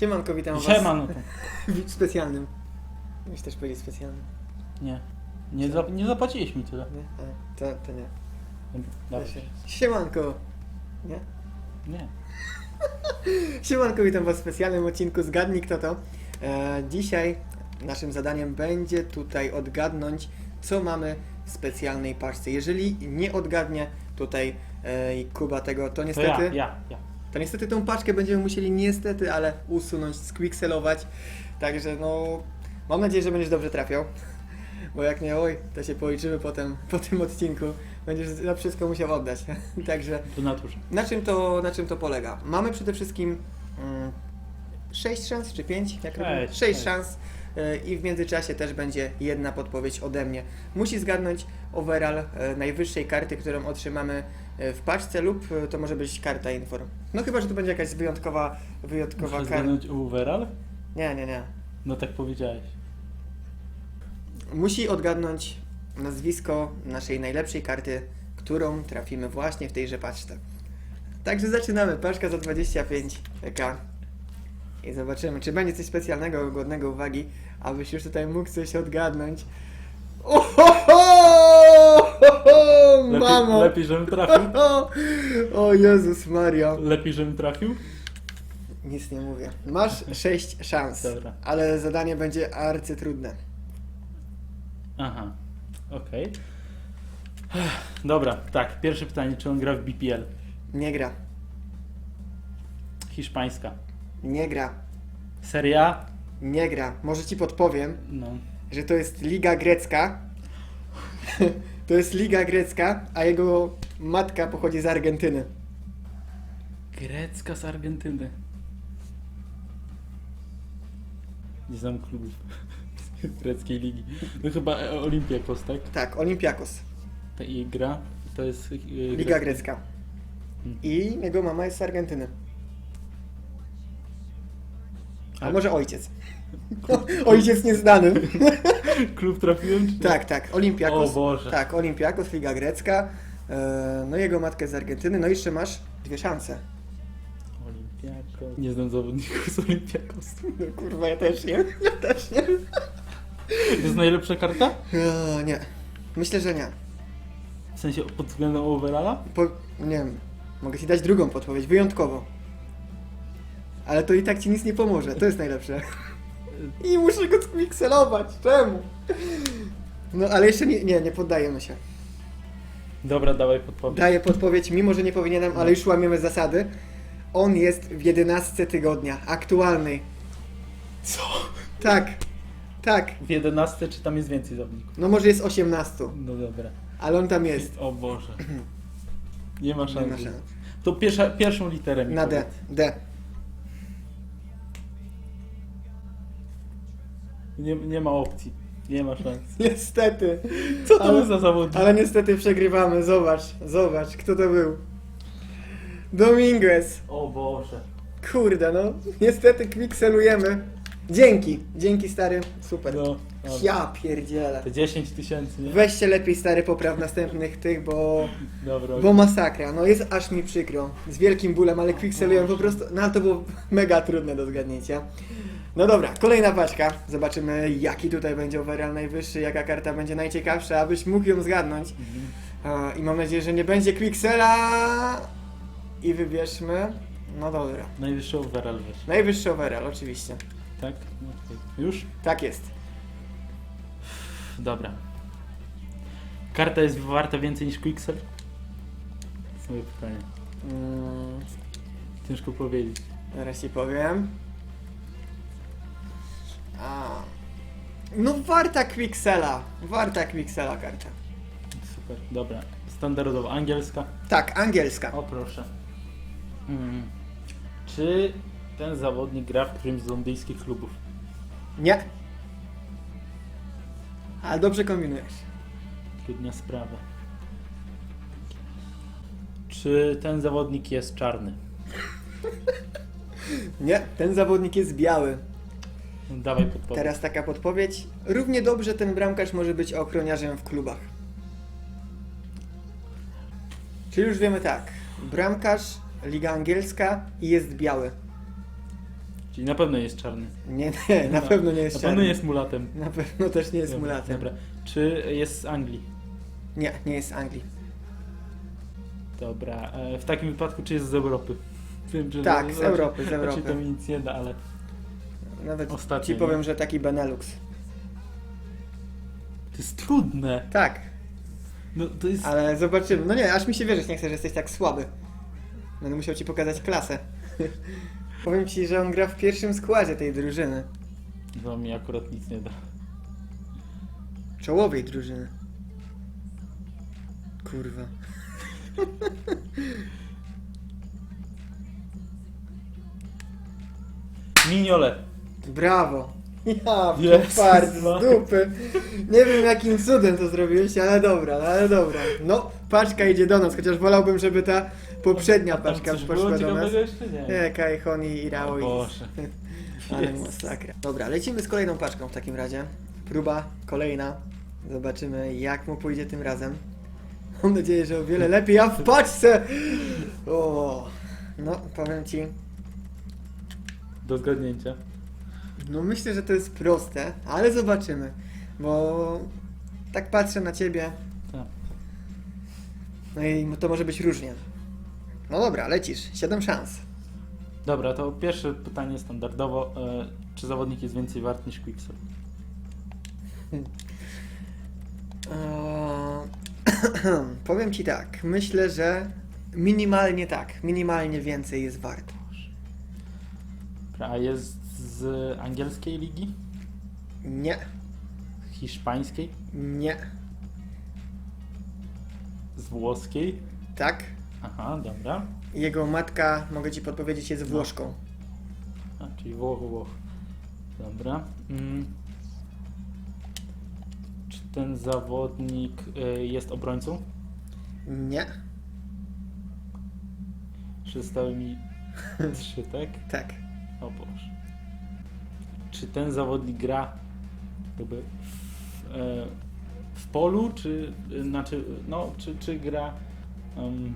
Siemanko, witam was w specjalnym. Musisz też powiedzieć specjalnym. Nie. Nie, za, nie mi tyle. Nie? A, to, to nie. Dobra. Siemanko. Nie? Nie. Siemanko, witam was w specjalnym odcinku Zgadnij kto to. E, dzisiaj naszym zadaniem będzie tutaj odgadnąć, co mamy w specjalnej paczce. Jeżeli nie odgadnie tutaj e, Kuba tego, to To niestety... ja, ja, ja. To niestety tą paczkę będziemy musieli niestety, ale usunąć, squickselować. Także no, mam nadzieję, że będziesz dobrze trafiał. Bo jak nie, oj, to się policzymy potem po tym odcinku. Będziesz za wszystko musiał oddać. Także To naturze. na czym to, na czym to polega? Mamy przede wszystkim 6 szans czy 5? Jak Sześć, 6 sześć. szans. Y, I w międzyczasie też będzie jedna podpowiedź ode mnie. Musi zgadnąć overall e, najwyższej karty, którą otrzymamy e, w paczce lub e, to może być karta inform. No chyba, że to będzie jakaś wyjątkowa, wyjątkowa Muszę karta. zgadnąć overall? Nie, nie, nie. No tak powiedziałeś. Musi odgadnąć nazwisko naszej najlepszej karty, którą trafimy właśnie w tejże paczce. Także zaczynamy. Paczka za 25 PK. I zobaczymy, czy będzie coś specjalnego, godnego uwagi, abyś już tutaj mógł coś odgadnąć. Ohoho! Lepiej, Mamo! lepiej, żebym trafił? O Jezus Maria. Lepiej, żebym trafił? Nic nie mówię. Masz 6 szans, Dobra. ale zadanie będzie arcytrudne. Aha. Okej. Dobra, tak. Pierwsze pytanie. Czy on gra w BPL? Nie gra, Hiszpańska. Nie gra, Serie A? nie gra. Może ci podpowiem, No. że to jest Liga Grecka. to jest Liga Grecka, a jego matka pochodzi z Argentyny. Grecka z Argentyny. Nie znam klubów greckiej ligi. No chyba e, Olympiakos, tak? Tak, Olympiakos. Ta i gra. To jest... e, Liga Grecka. Hmm. I jego mama jest z Argentyny. A A- może ojciec? ojciec nieznany. Klub trafiłem? Czy... tak, tak, Olympiakos. O Boże. Tak, Olympiakos, Liga Grecka. E, No jego jest z Argentyny. No i jeszcze masz dwie szanse. Olympiakos. Nie znam zawodników z Olympiakos. No kurwa, ja też nie. Ja też nie. To jest najlepsza karta? E, Nie. Myślę, że nie. W sensie pod względem overalla? Po, nie wiem, mogę ci dać drugą podpowiedź, wyjątkowo. Ale to i tak ci nic nie pomoże, to jest najlepsze. I muszę go spikselować, czemu? No ale jeszcze nie, nie, nie poddajemy się. Dobra, dawaj podpowiem. Daję podpowiedź, mimo że nie powinienem, ale już łamiemy zasady. On jest w 11 tygodnia, aktualnej. Co? Tak, tak. W 11 czy tam jest więcej zawodników? No może jest 18, No dobra. ale on tam jest. O Boże. Nie ma Nie szans. ma szans. To pierwsza, pierwszą literę mi Na D, powiedz. D. Nie, nie ma opcji. Nie ma szans. Niestety. Co to Ale- jest za zawodnik? Ale niestety przegrywamy. Zobacz, zobacz, kto to był. Dominguez. O Boże. Kurde, no. Niestety kwikselujemy. Dzięki, dzięki stary. Super. No, dobra. Ja pierdzielę. Te 10 tysięcy, nie? Weź się lepiej stary popraw następnych tych, bo, Dobra. bo masakra. No jest aż mi przykro. Z wielkim bólem, ale kwikselujemy po prostu. No ale to było mega trudne do zgadnięcia. No dobra, kolejna paczka. Zobaczymy jaki tutaj będzie overall najwyższy, jaka karta będzie najciekawsza, abyś mógł ją zgadnąć. Mhm. A, I mam nadzieję, że nie będzie Quicksela. I wybierzmy. No dobra. Najwyższy overall wiesz. Najwyższy overall, oczywiście. Tak? No, to Już? Tak jest. Dobra. Karta jest warta więcej niż Quicksell? Swoje pytanie. Mm, Ciężko powiedzieć. zaraz ci powiem. A. No warta Quicksela. Warta Quicksela karta. Super, dobra. Standardowa angielska. Tak, angielska. O proszę. Mm. Czy ten zawodnik gra w którymś z londyńskich klubów? Nie. Ale dobrze kombinujesz. Trudnia sprawa. Czy ten zawodnik jest czarny? Nie, ten zawodnik jest biały. Dawaj podpowiedź. Teraz taka podpowiedź. Równie dobrze ten bramkarz może być ochroniarzem w klubach. Czyli już wiemy tak. Bramkarz, Liga Angielska i jest biały. Czyli na pewno jest czarny. Nie, nie, na No, pewno nie jest Na czarny. pewno jest mulatem. Na pewno też nie jest Dobra, mulatem. Dobra. Czy jest z Anglii? Nie, nie jest z Anglii. Dobra. E, w takim wypadku, czy jest z Europy? Wiem, że Tak, z znaczy- Europy, z Znaczy Europy. to mi nic nie da, ale Nawet Ostatnio, ci nie? powiem, że taki Benelux. to jest trudne. Tak, No to jest... ale zobaczymy. No nie, aż mi się wierzyć nie chce, że jesteś tak słaby. Będę musiał ci pokazać klasę. powiem ci, że on gra w pierwszym składzie tej drużyny. To mi akurat nic nie da. Czołowej drużyny. Kurwa. Miniole. Brawo. Ja, Jest, fart z dupy. Nie wiem jakim cudem to zrobiłeś, ale dobra, ale dobra. No, paczka idzie do nas, chociaż wolałbym, żeby ta poprzednia A tam paczka coś poszła było do nas. ciekawego jeszcze? Nie. Kai, Honi i Rao O i... Boże. Ale Jezus. masakra. Dobra, lecimy z kolejną paczką w takim razie. Próba kolejna. Zobaczymy jak mu pójdzie tym razem. Mam nadzieję, że o wiele lepiej, a w paczce! O, no powiem ci, Do zgadnięcia. No myślę, że to jest proste, ale zobaczymy. Bo tak patrzę na ciebie, Tak. no i to może być różnie. No dobra, lecisz. 7 szans. Dobra, to pierwsze pytanie standardowo. E, czy zawodnik jest więcej wart niż Quicksilver? Eee, powiem ci tak, myślę, że minimalnie tak, minimalnie więcej jest wart. A jest z angielskiej ligi? Nie, Hiszpańskiej? nie, Z włoskiej? tak. Aha, dobra. Jego matka, mogę ci podpowiedzieć, jest No. Włoszką. A, czyli Włoch, Włoch. Dobra. Mm. Czy ten zawodnik y, jest obrońcą? Nie, Czy zostały mi trzy, tak? tak. O Boże. Czy ten zawodnik gra jakby w, e, w polu, czy y, znaczy, no, czy, czy gra em,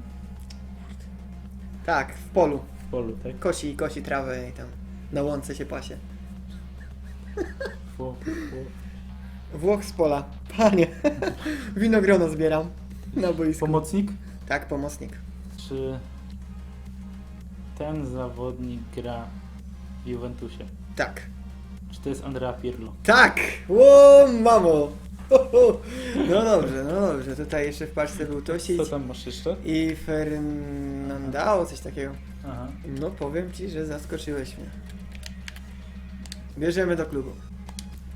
Tak, w polu. w polu, tak? Kosi, kosi trawę i tam na łące się pasie. Wło- wło- Włoch z pola. Panie, winogrono zbieram na boisku. Pomocnik? tak, pomocnik. Czy ten zawodnik gra w Juventusie? Tak. Czy to jest Andrea Pirlo? Tak! O, mamo! Ho, ho. No dobrze, no dobrze. Tutaj jeszcze w paczce był Tosić Co tam masz jeszcze? i Fernandao, coś takiego. Aha. No powiem ci, że zaskoczyłeś mnie. Bierzemy do klubu.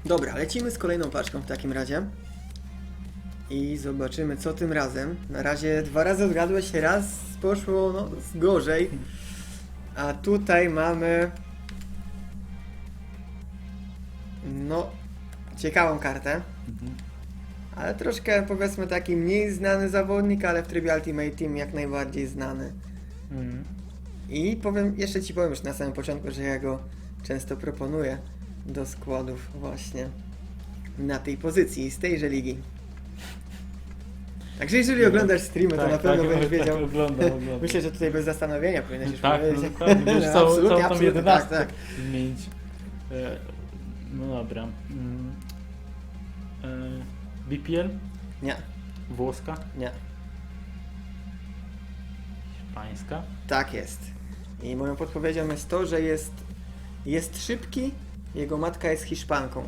Dobra, lecimy z kolejną paczką w takim razie. I zobaczymy co tym razem. Na razie dwa razy odgadłeś, raz poszło no, gorzej. A tutaj mamy... No, ciekawą kartę. Mhm. Ale troszkę powiedzmy taki mniej znany zawodnik, ale w trybie Ultimate Team jak najbardziej znany. Mhm. I powiem, jeszcze ci powiem już na samym początku, że ja go często proponuję do składów właśnie na tej pozycji, z tejże ligi. Także jeżeli oglądasz streamy, to Tak, na pewno tak, będziesz tak, wiedział. oglądam, oglądam. Myślę, że tutaj bez zastanowienia powinieneś już Tak, powiedzieć. no, tak, No, całą, absolutnie, całą absolutnie, tak, tak. zmienić. No dobra. Mm. E, BPL? Nie, Włoska? nie. Hiszpańska? Tak jest. I moją podpowiedzią jest to, że jest, jest szybki, jego matka jest Hiszpanką.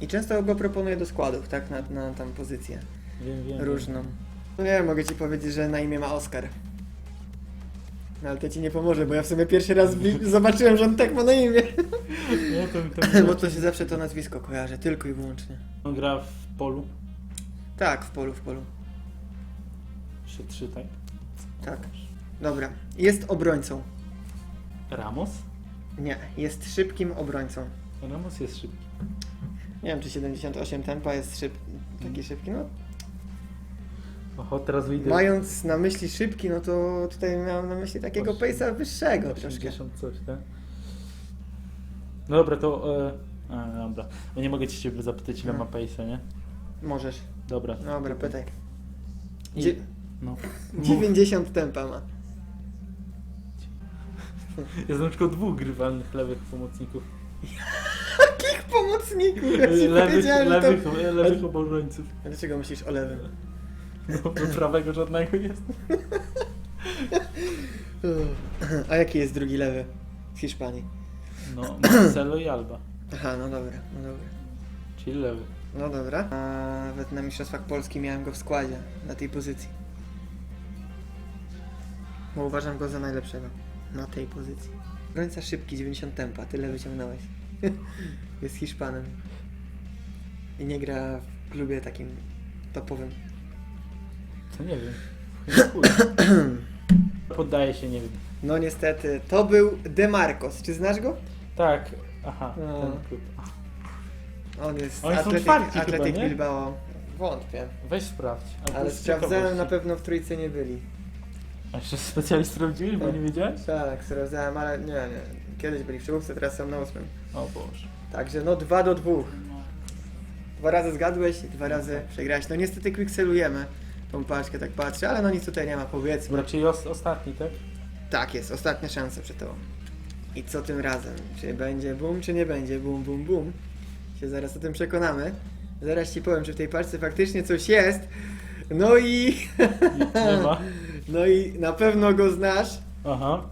I często go proponuję do składów, tak, na, na tam pozycję Wiem, wiem. różną. No nie wiem, mogę ci powiedzieć, że na imię ma Oskar. No ale to ci nie pomoże, bo ja w sumie pierwszy raz zobaczyłem, że on tak ma na imię. No, to, to, Bo to się zawsze to nazwisko kojarzy, tylko i wyłącznie. On gra w polu. Tak, w polu, w polu. 3-3, tak? Tak. Dobra. Jest obrońcą. Ramos? Nie, jest szybkim obrońcą. Ramos jest szybki. Nie wiem, czy 78 tempa jest szyb... taki szybki. No, Oho, teraz wyjdę. mając na myśli szybki, no to tutaj miałem na myśli takiego pejsa wyższego troszkę. 80 coś, tak? No dobra, to... E, a, dobra. No nie mogę ci ciebie zapytać, ile No. ma pace'a, nie? Możesz. Dobra. Dobra, pytaj. I- Dzie- No. 90 tempa ma. Jest na przykład dwóch grywalnych lewych pomocników. Jakich pomocników? Ja ci lewych, powiedziałem, że to... lewych, lewych obrońców. A Dlaczego myślisz o lewym? No, do prawego żadnego jest. A jaki jest drugi lewy z Hiszpanii? No, Marcelo i Alba. Aha, no dobra, no dobra. Czyli lewy. No dobra. A nawet na Mistrzostwach Polski miałem go w składzie na tej pozycji. Bo uważam go za najlepszego na tej pozycji. Obrońca szybki, 90 tempa, tyle wyciągnąłeś. jest Hiszpanem. I nie gra w klubie takim topowym. To nie wiem. Poddaję się, nie wiem. No niestety, to był Demarcos. Czy znasz go? Tak, aha, No. ten klub. On jest Oni są Atletic, czwarci Atletic chyba, nie? Bilbao. Wątpię. Weź sprawdź. Ale sprawdzałem, na pewno w trójce nie byli. A jeszcze specjalnie sprawdziłeś, bo nie wiedziałeś? Tak, sprawdzałem, ale nie, nie. Kiedyś byli w czołówce, teraz są na ósmym. O Boże. Także no dwa do dwóch. Dwa razy zgadłeś i dwa razy przegrałeś. No niestety quickselujemy tą paczkę, tak patrzę, ale no nic tutaj nie ma, powiedzmy. Czyli os ostatni, tak? Tak jest, ostatnia szansa przed tobą. I co tym razem? Czy będzie boom, czy nie będzie boom, boom, boom? Się zaraz o tym przekonamy. Zaraz ci powiem, czy w tej paczce faktycznie coś jest. No i... Nie, ma. No i na pewno go znasz. Aha,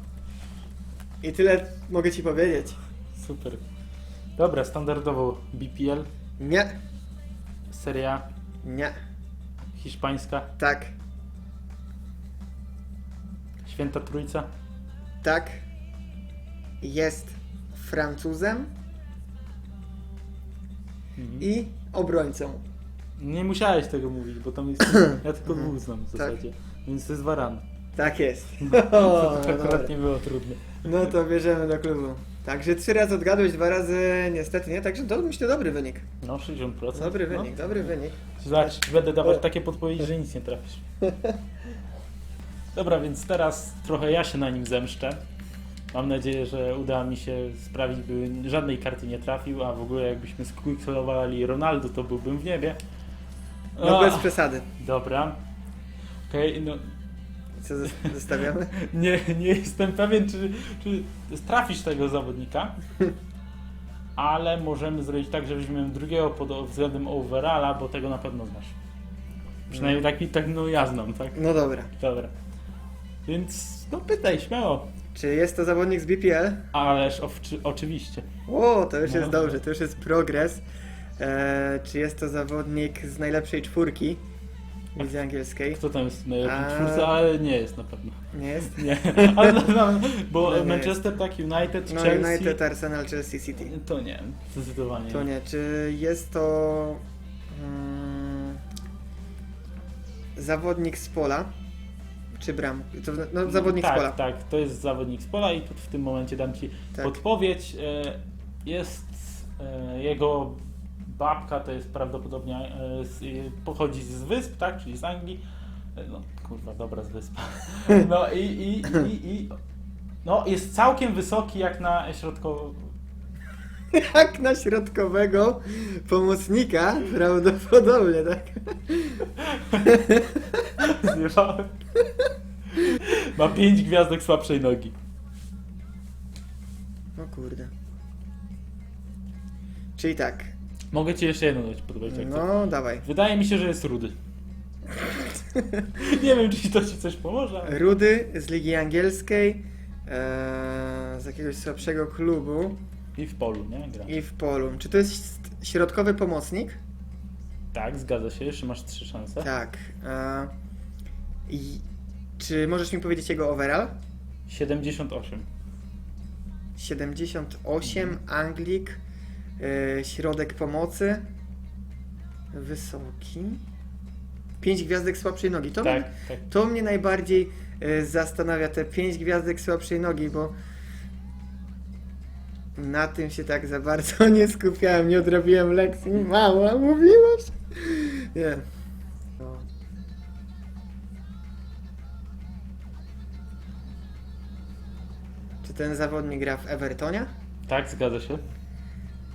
I tyle mogę ci powiedzieć. super. Dobra, standardowo BPL, Nie, Serie A, nie, hiszpańska, tak, Święta Trójca, tak. Jest Francuzem mhm. i obrońcą. Nie musiałeś tego mówić, bo tam jest... Ja tylko dwóch znam w Tak. zasadzie. Więc to jest Varan. Tak jest. To O, akurat dobra. nie było trudne. No to bierzemy do klubu. Także trzy razy odgadłeś, dwa razy niestety nie, także to myślę dobry wynik. No, 60%. Dobry no. wynik, dobry wynik. Zobacz, będę dawać O. takie podpowiedzi, że nic nie trafisz. Dobra, więc teraz trochę ja się na nim zemszczę. Mam nadzieję, że uda mi się sprawić, by żadnej karty nie trafił, a w ogóle jakbyśmy squicksolowali Ronaldo, to byłbym w niebie. No bez przesady. Dobra. Okej, no Co zos- zostawiamy? nie, nie jestem pewien, czy, czy trafisz tego zawodnika, ale możemy zrobić tak, że weźmiemy drugiego pod względem overalla, bo tego na pewno znasz. Przynajmniej tak, mi- tak no ja znam, tak? No dobra. Dobra. Więc no pytaj, śmiało. Czy jest to zawodnik z BPL? Ależ oczywiście. O, to już No. jest dobrze, to już jest progres. Eee, czy jest to zawodnik z najlepszej czwórki lidze angielskiej? Kto tam jest w najlepszym A- ale nie jest na pewno. Nie jest? Nie, ale no, no, bo No Manchester tak, United, No Chelsea. United, Arsenal, Chelsea City. To nie, zdecydowanie. To nie. Czy jest to mm, zawodnik z pola? Czy bram? To, no, zawodnik tak, z pola. Tak, to jest zawodnik z pola i tu w tym momencie dam Ci Tak. podpowiedź. E, Jest e, jego babka, to jest prawdopodobnie e, e, pochodzi z wysp, tak, czyli z Anglii. E, No kurwa, dobra, z wysp. No i, i, i, i no, jest całkiem wysoki jak na środkowo... Jak na środkowego pomocnika, prawdopodobnie, tak? Zjechałem. Ma pięć gwiazdek słabszej nogi. O kurde. Czyli tak. Mogę Ci jeszcze jedną dać jak chcesz. No, dawaj. Wydaje mi się, że jest rudy. Nie wiem, czy to ci coś pomoże. ale- Rudy z Ligi Angielskiej, eee, z jakiegoś słabszego klubu I w polu, nie? Gra. i w polu. Czy to jest środkowy pomocnik? Tak, zgadza się, jeszcze masz trzy szanse. Tak. Eee, I czy możesz mi powiedzieć jego overall? 78. 78, Anglik, e, środek pomocy, wysoki, 5 gwiazdek słabszej nogi. To, tak, mnie, tak. to mnie najbardziej e, zastanawia, te 5 gwiazdek słabszej nogi, bo na tym się tak za bardzo nie skupiałem, nie odrobiłem lekcji. Mała, mówiłaś? Nie. No. Czy ten zawodnik gra w Evertonie? Tak, zgadza się.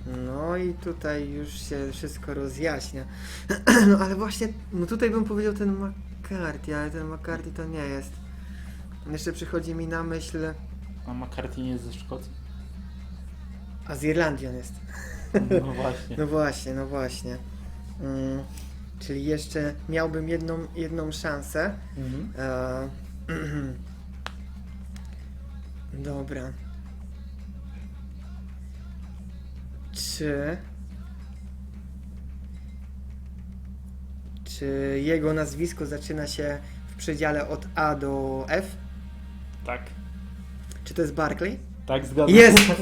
No i tutaj już się wszystko rozjaśnia. No ale właśnie, no tutaj bym powiedział ten McCarthy, ale ten McCarthy to nie jest. Jeszcze przychodzi mi na myśl A McCarthy nie jest ze Szkocji? A z Irlandii on jest. No właśnie. No właśnie, no właśnie. Mm, czyli jeszcze miałbym jedną, jedną szansę. Mhm. E, Dobra. Czy. Czy jego nazwisko zaczyna się w przedziale od A do F? Tak. Czy to jest Barclay? Tak, zgadzam Jest! się.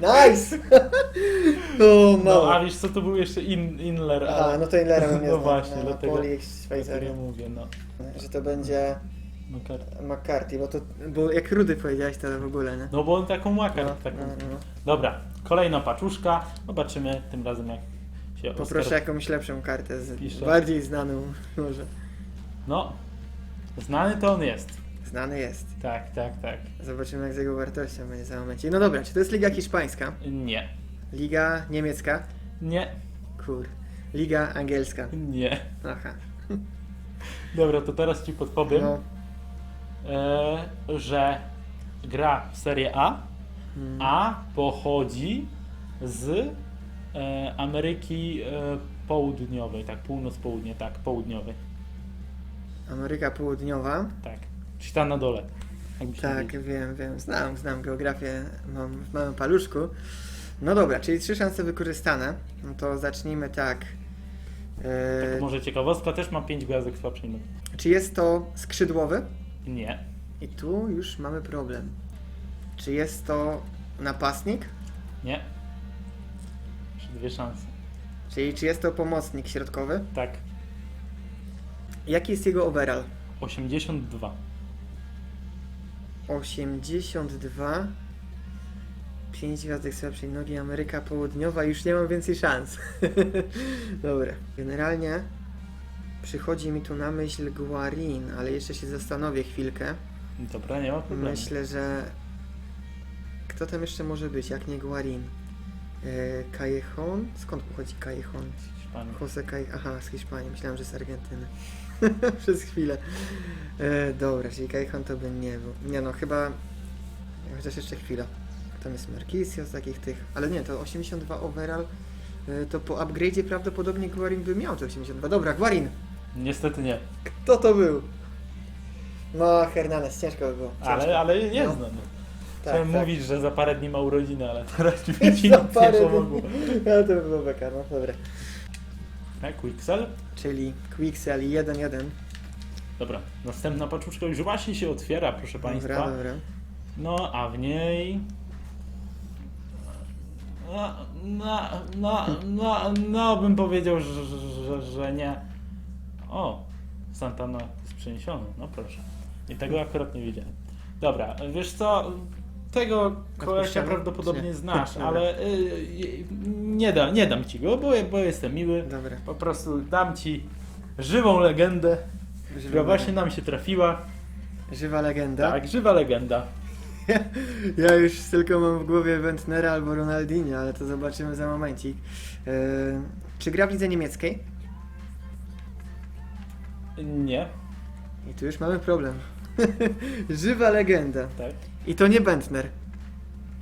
Nice! o, No, mało. a wiesz co, to był jeszcze in, Inler, A, no to Inlera bym nie No właśnie, na dlatego- Napoli, Dlatego mówię, no. Że to będzie McCarthy. McCarthy, bo to, bo jak Rudy powiedziałeś, to w ogóle, nie? No bo on taką łaka. No, taką... no, no. Dobra, kolejna paczuszka. Zobaczymy tym razem jak się Poproszę jakąś lepszą kartę, z, Pisze. bardziej znaną może. No, znany to on jest. Znany jest. Tak, tak, tak. Zobaczymy jak z jego wartością będzie za momencie. No dobra, czy to jest Liga Hiszpańska? Nie, Liga Niemiecka? nie, Kur. Liga Angielska? nie. Aha. Dobra, to teraz ci podpowiem, No. E, że gra w Serie A, Mm. a pochodzi z e, Ameryki e, Południowej, tak, północ-południe, tak, południowej, Ameryka Południowa. tak. Czy tam na dole. Tak, wiem, wiem. Znam, znam geografię. Mam w małym paluszku. No dobra, czyli trzy szanse wykorzystane. No to zacznijmy tak. Tak, może ciekawostka, też ma 5 gwiazdek nogi. Czy jest to skrzydłowy? Nie, I tu już mamy problem. Czy jest to napastnik? nie. Jeszcze dwie szanse. Czyli czy jest to pomocnik środkowy? Tak, Jaki jest jego overall? 82. 82. 5 gwiazdek słabszej nogi, Ameryka Południowa, już nie mam więcej szans. Dobra. Generalnie przychodzi mi tu na myśl Guarin, ale jeszcze się zastanowię chwilkę. Dobra, nie ma problemu. Myślę, że kto tam jeszcze może być, jak nie Guarin? E, Callejon? Skąd pochodzi Callejon? Z Hiszpanii. Jose. Aha, z Hiszpanii. Myślałem, że z Argentyny. Przez chwilę. E, dobra, czyli Callejon to by nie był. Nie no, chyba... Chociaż jeszcze chwila. Tam jest Marquisio z takich tych... Ale nie, to 82 overall. E, to po upgrade'zie prawdopodobnie Guarin by miał te 82. Dobra, Guarin! Niestety nie. Kto to był? No, Hernanes, ciężko by było. Ciężko. Ale, ale jest No. znany. Tak, Chciałem tak. mówić, że za parę dni ma urodziny, ale teraz ci nic Za nie parę pomogło. dni. Ale to by było beka, no dobra. Tak, Quixel. Czyli Quixel 1-1. Dobra, następna paczuszka już właśnie się otwiera, proszę Państwa. Dobra, dobra. No, a w niej... No, no, no, no, no bym powiedział, że, że, że nie. O, Santana jest przeniesiony, no proszę. I tego akurat nie wiedziałem. Dobra, wiesz co, tego kolesia prawdopodobnie nie? znasz, ale y, y, nie, da, nie dam ci go, bo, bo jestem miły. Dobra. Po prostu dam ci żywą legendę, która właśnie nam się trafiła. Żywa legenda. Tak, żywa legenda. Ja już tylko mam w głowie Wentnera albo Ronaldinho, ale to zobaczymy za momencik. Eee, czy gra w lidze niemieckiej? Nie, I tu już mamy problem. Żywa legenda. tak. I to nie Bentner.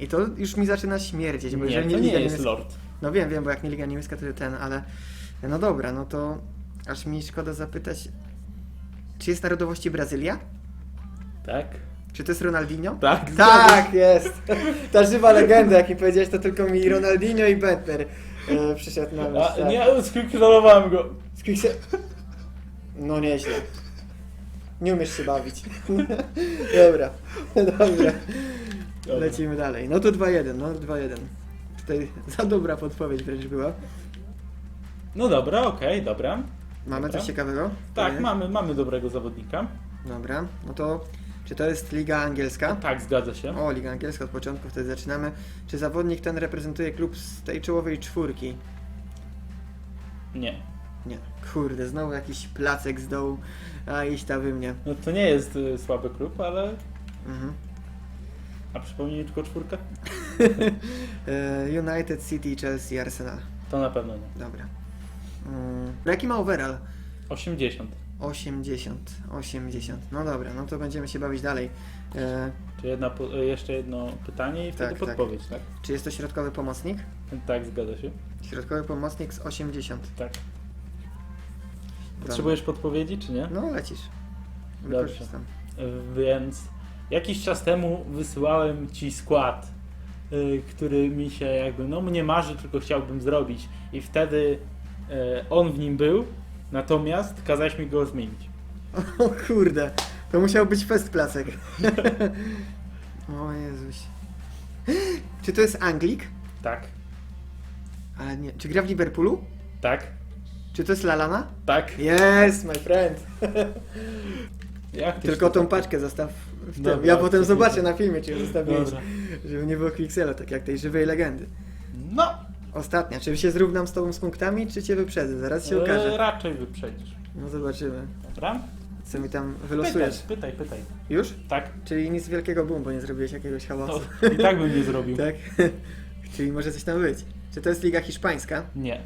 I to już mi zaczyna śmierdzieć, bo Nie, jeżeli to nie Liga jest Niemiecka... Lord. No wiem, wiem, bo jak nie Liga Niemiecka, to ten, ale... No dobra, no to aż mi szkoda zapytać, czy jest narodowości Brazylia? Tak? Czy to jest Ronaldinho? Tak. Tak, jest. Ta żywa legenda, jak mi powiedziałeś, to tylko mi Ronaldinho i Bentner e, przyszedł na myśl. A, tak. nie, skontrolowałem go. No nieźle. Nie umiesz się bawić. Dobra, dobra. Dobra. Lecimy dalej. No to 2-1, no 2-1. Tutaj za dobra podpowiedź wręcz była. No dobra, okej, dobra. Mamy Dobra. coś ciekawego? Tak, Nie? mamy, mamy dobrego zawodnika. Dobra, no to czy to jest Liga Angielska? Tak, zgadza się. O, Liga Angielska od początku, wtedy zaczynamy. Czy zawodnik ten reprezentuje klub z tej czołowej czwórki? Nie. Nie. Kurde, znowu jakiś placek z dołu, a iść ta wy mnie. No to nie jest y, słaby klub, ale... Mhm. A przypomnij tylko czwórkę? E, United City, Chelsea, Arsenal. To na pewno nie. Dobra. Mm, jaki ma overall? 80. 80, 80. No dobra, no to będziemy się bawić dalej. E, Czy jedna, po- e, jeszcze jedno pytanie i wtedy Tak, tak. podpowiedź, tak? czy jest to środkowy pomocnik? Tak, zgadza się. Środkowy pomocnik z 80. Tak. Potrzebujesz podpowiedzi, czy nie? No lecisz. Dobrze. Wykorzystam. Więc jakiś czas temu wysyłałem ci skład, y, który mi się jakby, no mnie marzy, tylko chciałbym zrobić. I wtedy y, on w nim był, natomiast kazałeś mi go zmienić. O kurde, to musiał być fest placek. o Jezuś. Czy to jest Anglik? Tak, Ale nie. Czy gra w Liverpoolu? tak, Czy to jest Lalana? tak. Yes, my friend. Jak ty Tylko tą paczkę zostaw w tym. Dobra, ja potem zobaczę na filmie, czy ją zostawiłeś. Dobra. Żeby nie było Quicksela, tak jak tej żywej legendy. No, Ostatnia. Czy się zrównam z tobą z punktami, czy cię wyprzedzę? Zaraz się e, okaże. raczej wyprzedzisz. No zobaczymy. Dobra? Co mi tam Pytaj, wylosujesz. pytaj, pytaj. Już? Tak? Czyli nic wielkiego boom, bo nie zrobiłeś jakiegoś hałasu. To i tak bym nie zrobił. Tak? Czyli może coś tam być. Czy to jest liga hiszpańska? Nie,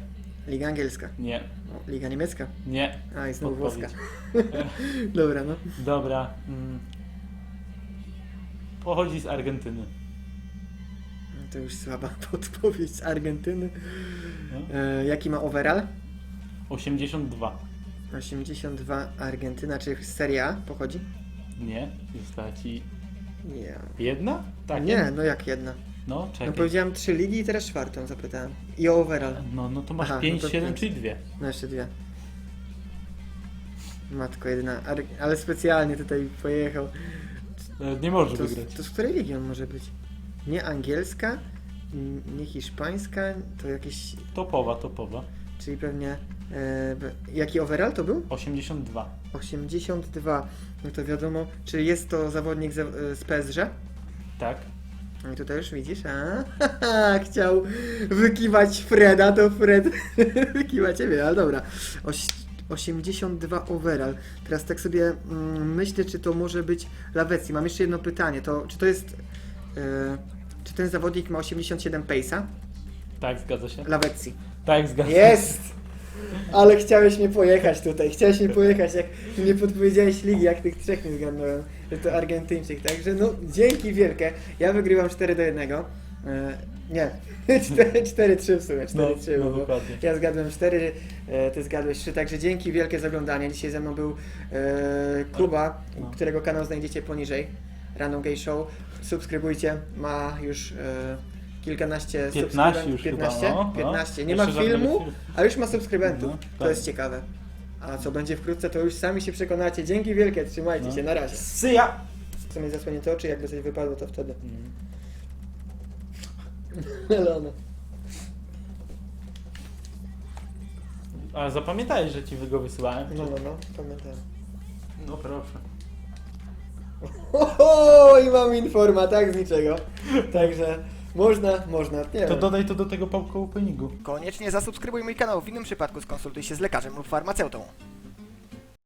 Liga angielska? nie, O, liga niemiecka? nie. A, i znowu Podpowiedź. włoska. Dobra, no. Dobra. Mm. Pochodzi z Argentyny. No To już słaba podpowiedź z Argentyny. No. E, jaki ma overall? 82. 82 Argentyna, czy Serie A pochodzi? Nie, została ci Nie. jedna? Tak. Nie, no jak jedna? No, czekaj. No powiedziałem trzy ligi i teraz czwartą zapytałem. I o overall. No, no to masz Aha, 5, no to 7 pięć. czyli dwie. No jeszcze dwie. Matko jedyna, ale specjalnie tutaj pojechał. E, Nie możesz To, wygrać. z- to z której ligi on może być? Nie angielska, n- nie hiszpańska, to jakieś, Topowa, topowa. czyli pewnie, e, jaki overall to był? 82. 82, no to wiadomo, czy jest to zawodnik z, z PSG? Tak. I tutaj już widzisz, a chciał wykiwać Freda, to Fred wykiwa ciebie, ale dobra. Oś, 82 overall. Teraz tak sobie mm, myślę, czy to może być Lawecji. Mam jeszcze jedno pytanie, to czy to jest, e, czy ten zawodnik ma 87 pace'a? Tak, zgadza się. Lawecji. Tak, zgadza się. Jest! Ale chciałeś mnie pojechać tutaj, chciałeś mnie pojechać, jak nie podpowiedziałeś ligi, jak tych trzech nie zgadnąłem, że to Argentyńczyk, także no dzięki wielkie, ja wygrywam 4 do 1, e, nie, 4-3 w sumie, 4-3, No, no bo dokładnie. ja zgadłem 4, e, ty zgadłeś 3, także dzięki wielkie za oglądanie, dzisiaj ze mną był e, Kuba, No. którego kanał znajdziecie poniżej, Random Gay Show, subskrybujcie, ma już e, kilkanaście 15 subskrybentów, już chyba, 15, no, no. 15, nie Jeszcze ma filmu, a już ma subskrybentów. No, to tak. jest ciekawe. A co będzie wkrótce, to już sami się przekonacie. Dzięki wielkie, trzymajcie No. się, na razie. Syja! Co mi zasłonięte oczy, jakby coś wypadło, to wtedy. Mm. Elona. A zapamiętajesz, że ci go wysyłałem? No, no, no, pamiętam. No proszę. Oho, i mam informa, tak z niczego. Także można, można, nie To wiem. dodaj to do tego openingu. Koniecznie zasubskrybuj mój kanał, w innym przypadku skonsultuj się z lekarzem lub farmaceutą.